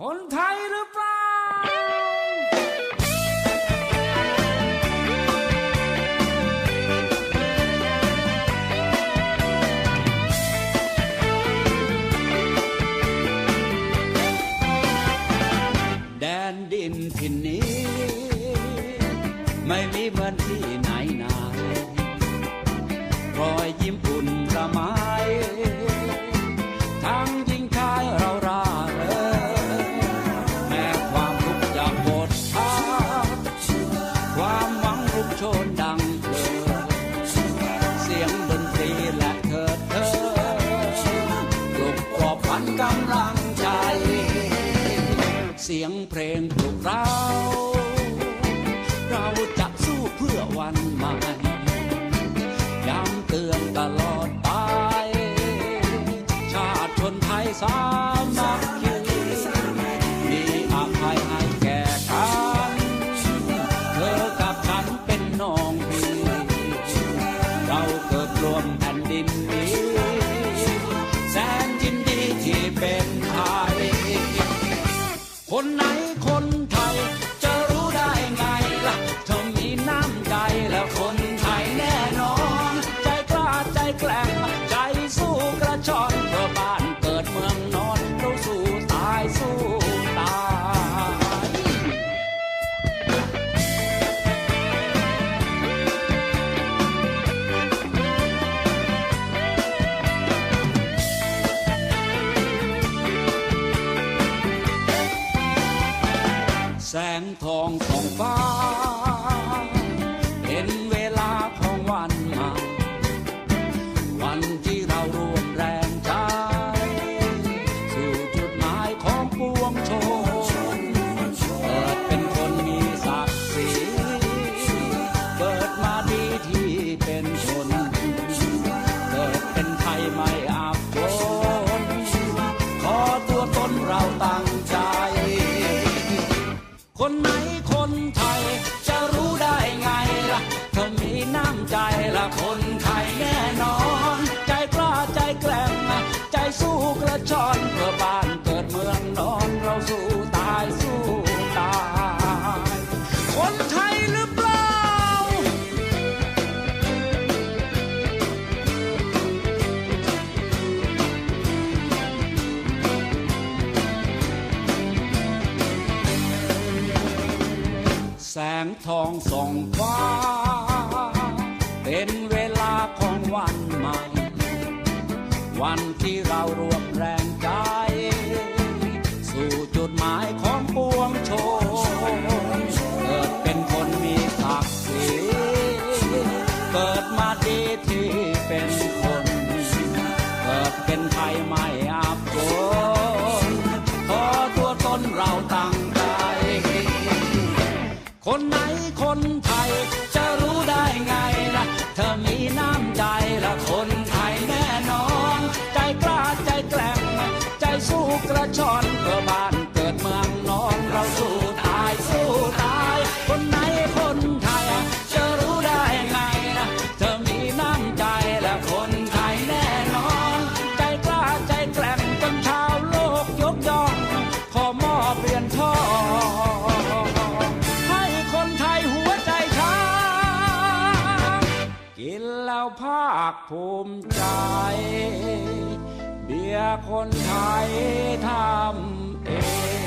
হন্ধাই রূপা। เสียงเพลงพวกเรา เราจะสู้เพื่อวันใหม่ย้ำเตือนตลอดไป ชาติชนไทยสา แสงทองของฟ้าเห็นเวลาของวันมา วันที่เรารวมแรงใจ สู่จุดหมายของปวงช แสงทองส่องฟ้า เป็นเวลาของวันใหม่ วันที่เรารวมแรงกาย คนไหนคนไทย จะรู้ได้ไงล่ะ เธอมีน้ำใจละคนไทยแน่นอน ใจกล้าใจแกร่ง ใจสู้กระชอนเพื่อบ้านาคภูมิใจ เบียคนไทยทำเอง